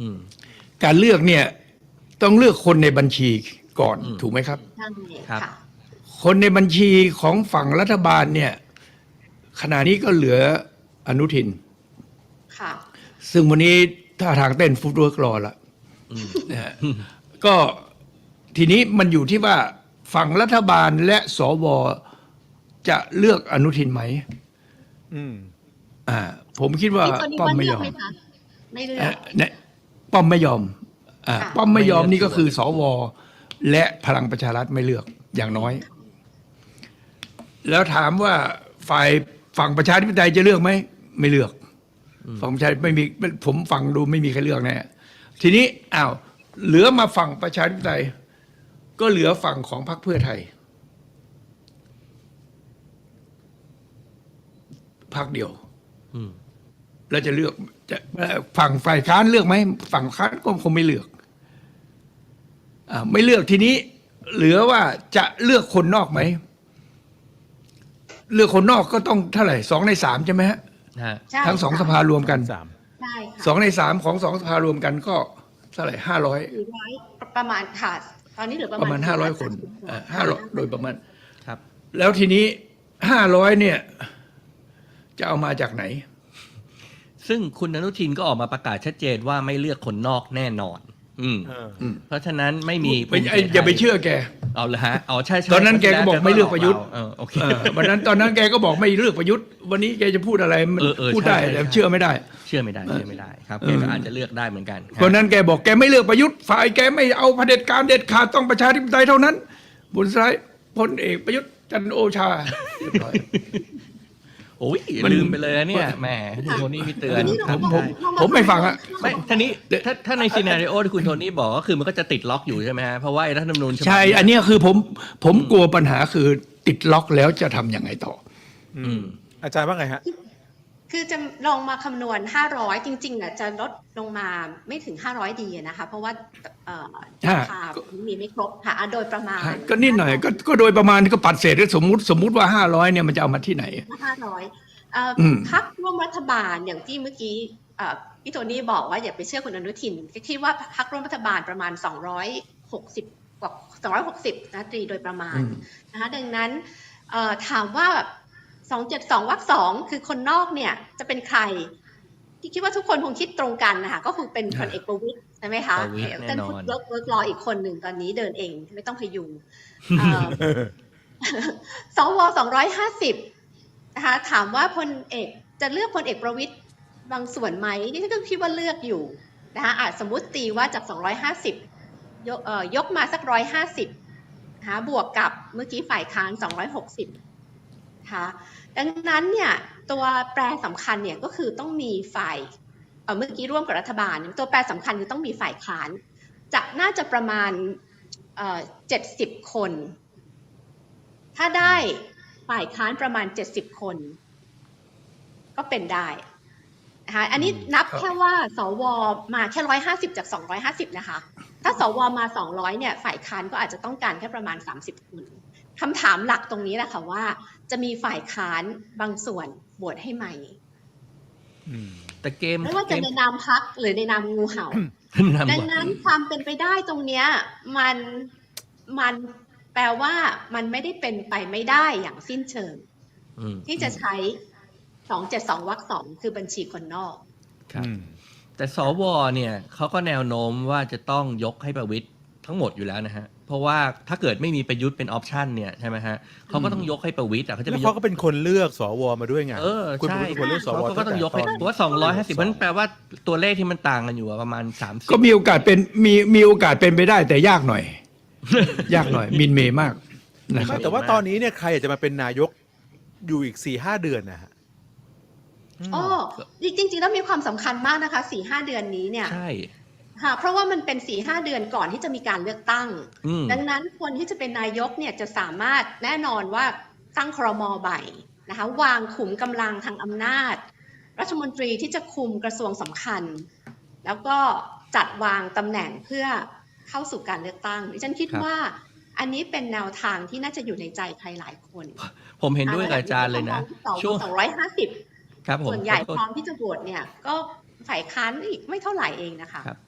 อืมการเลือกเนี่ยต้องเลือกคนในบัญชีก่อนอืมถูกไหมครับ ใช่ครับ ค่ะ คนในบัญชีของฝั่งรัฐบาลเนี่ยขณะนี้ก็เหลืออนุทิน ค่ะ ซึ่งวันนี้ท่าทางเต้นฟุตเวิร์กรอละอืมนะฮะก็ทีนี้มันอยู่ที่ว่าฝั่งรัฐบาลและสวจะเลือกอนุทินไหมอืม อ่า ผมคิดว่าที่คนนี้ป้อมว่าไม่เลืยอกอมไหมคะไม่เลือเอ่กอเนี่ย ป้อมไม่ยอมอ่าค่ะ ป้อมไม่ยอมไม่เลือกนี่ก็คือสวและพลังประชารัฐไม่เลือกอย่างน้อย แล้วถามว่าฝ่ายฝั่งประชาธิปไตยจะเลือกไหมไม่เลือกฝั่งประชาธิปไตยไม่มีผมฟังดูไม่มีใครเลือกแน่ทีนี้อ้าวเหลือมาฝั่งประชาธิปไตย ก็เหลือฝั่งของพรรคเพื่อไทยพรรคเดียว อืม แล้วจะเลือกจะฝั่งฝ่ายค้านเลือกไหมฝั่งค้านก็คงไม่เลือกอ่าไม่เลือกทีนี้ เหลือว่าจะเลือกคนนอกไหม เลือกคนนอกก็ต้องเท่าไหร่สองในสามใช่ไหมฮะฮะใช่ทั้งสองค่ะสภารวมกันสามใช่ค่ะสองในสามของสองสภารวมกันก็เท่าไหร่ห้าร้อยหรือร้อยประมาณค่ะตอนนี้เหลือประประมามาณณห้าร้อยคนห้าร้อยโดยประมาณครับ แล้วทีนี้ห้าร้อยเนี่ย จะเอามาจากไหน ซึ่งคุณอนุทินก็ออกมาประกาศชัดเจนว่าไม่เลือกคนนอกแน่นอน อืมเออเพราะฉะนั้นไม่มีไม่ไอ้อย่าไปเชื่อแก เอาละฮะเอาใช่ใช่ตอนนั้นแกก็บอกไม่เลือกประยุทธ์ เออโอเค เออวันนั้นตอนนั้นแกก็บอกไม่เลือกประยุทธ์ วันนี้แกจะพูดอะไรมันเออเออพูดได้ใช่ใช่ แต่ใช่เชื่อไม่ได้ เชื่อไม่ได้เชื่อไม่ได้ครับเอแกอก็อาจจะเลือกได้เหมือนกันตอนนั้นแกบอกแกไม่เลือกประยุทธ์ฝ่ายแกไม่เอาเผด็จการเด็ดขาดต้องประชาธิปไตยเท่านั้น บุญสายพลเอกประยุทธ์จันทร์โอชาเรียบร้อย โอ้ยมันลืมไปเลยนะเนี่ยแหมคุณโทนี่มีเตือนทีนี้ครับผมใช่ผมไม่ฟังอะไม่ท่านี้ถ้าถ้าในซีนารีโอที่คุณโทนี่บอกก็คือมันก็จะติดล็อกอยู่ใช่ไหมฮะเพราะว่าไอ้รัฐธรรมนูญฉบับใช่เนี้ยอันเนี้ยคือผมผมกลัวปัญหาคือติดล็อกแล้วจะทำยังไงต่อ อืมอาจารย์ว่าไงฮะ คือจะลองมาคำนวณ 500 จริงๆอะจะลดลงมาไม่ถึง 500 ดีอะนะคะ เพราะว่าเอ่อฮะราคามีไม่ครบค่ะอะโดยประมาณ ก็นิดหน่อยก็ก็โดยประมาณก็ปัดเศษสมมุติสมมุติว่าห้าร้อยเนี่ยมันจะเอามาที่ไหนห้าร้อยเอ่ออมพักร่วมรัฐบาลอย่างที่เมื่อกี้เอ่อพี่โทนี่บอกว่าอย่าไปเชื่อคุณอนุทินก็คิดว่าพักร่วมรัฐบาลประมาณ 260กว่า260นะตรีโดยประมาณอืมนะคะดังนั้นเอ่อถามว่าแบบ 272วรรคสองคือคนนอกเนี่ยจะเป็นใคร ที่คิดว่าทุกคนคงคิดตรงกันนะคะก็คือเป็นพลเอกประวิตยใช่ไหมคะประวิตรแน่นอนเวิร์กเวิร์กรออีกคนหนึ่งตอนนี้เดินเองไม่ต้องพยุงเอ่อสวสองร้อยห้าสิบนะคะถามว่าพลเอกจะเลือกพลเอกประวิตยบางส่วนไหมนี่ฉันก็คิดว่าเลือกอยู่นะคะอาจสมมุติตีว่าจาก 250 ยกเอ่อยกมาสัก 150นะคะบวกกับเมื่อกี้ฝ่ายค้าน 260 นะคะ ดังนั้นเนี่ยตัวแปรสำคัญเนี่ยก็คือต้องมีฝ่ายเอ่อเมื่อกี้ร่วมกับรัฐบาลเนี่ยตัวแปรสำคัญคือต้องมีฝ่ายค้านจะน่าจะประมาณเอ่อ70คน ถ้าได้ฝ่ายค้านประมาณ70คน ก็เป็นได้นะคะอันนี้นับครับแค่ว่าสวมาแค่150จาก250นะคะ ถ้าสวมา200เนี่ยฝ่ายค้านก็อาจจะต้องการแค่ประมาณ30คน คำถามหลักตรงนี้แหละค่ะว่า จะมีฝ่ายค้านบางส่วนบวชให้ไหมอืมแต่เกมไม่ว่าจะเกในมนามพักหรือในนามงูเห่านำดังนั้นความเป็นไปได้ตรงเนี้ย มันมันแปลว่ามันไม่ได้เป็นไปไม่ได้อย่างสิ้นเชิงอืมที่จะใช้272วรรคสองคือบัญชีคนนอกครับอืมแต่สวเนี่ยเขาก็แนวโน้มว่าจะต้องยกให้ประวิตยทั้งหมดอยู่แล้วนะฮะ เพราะว่าถ้าเกิดไม่มีประยุทธ์เป็นออปชันเนี่ยใช่ไหมฮะเขาก็ต้องยกให้ประวิตยอะเขาจะแล้ไปวยเขาก ก็เป็นคนเลือกสวมาด้วยไงเออคุณใช่เป็นคนเลือกสวเขาก็ต้องยกให้ตั้แต่เพราะว่าสองร้อยห้าสิบมันแปลว่าตัวเลขที่มันต่างกันอยู่อะประมาณสามสิบก็มีโอกาสเป็นมีมีโอกาสเป็นไปได้แต่ยากหน่อย ยากหน่อย มินเมย์มากนะคไม่รับ แต่ว่าตอนนี้เนี่ยใครอยากจะมาเป็นนายกอยู่อีกสี่ห้าเดือนนะฮะอ๋อจริงๆแล้วมีความสำคัญมากนะคะสี่ห้าเดือนนี้เนี่ย ใช่ ค่ะเพราะว่ามันเป็นสี่ห้าเดือนก่อนที่จะมีการเลือกตั้งอืมดังนั้นคนที่จะเป็นนายกเนี่ยจะสามารถแน่นอนว่าตั้งครมใบนะคะวางขุมกำลังทางอำนาจ รัฐมนตรีที่จะคุมกระทรวงสำคัญ แล้วก็จัดวางตำแหน่งเพื่อเข้าสู่การเลือกตั้งดิฉันคิดครับว่าอันนี้เป็นแนวทางที่น่าจะอยู่ในใจใครหลายคน ผมเห็นด้วยกับอาจารย์เลยนะช่วงสองร้อยห้าสิบครับผมส่วนใหญ่ขอพโทษร้อมที่จะโหวตเนี่ยก็ฝ่ายค้านอีกไม่เท่าไหร่เองนะคะครับ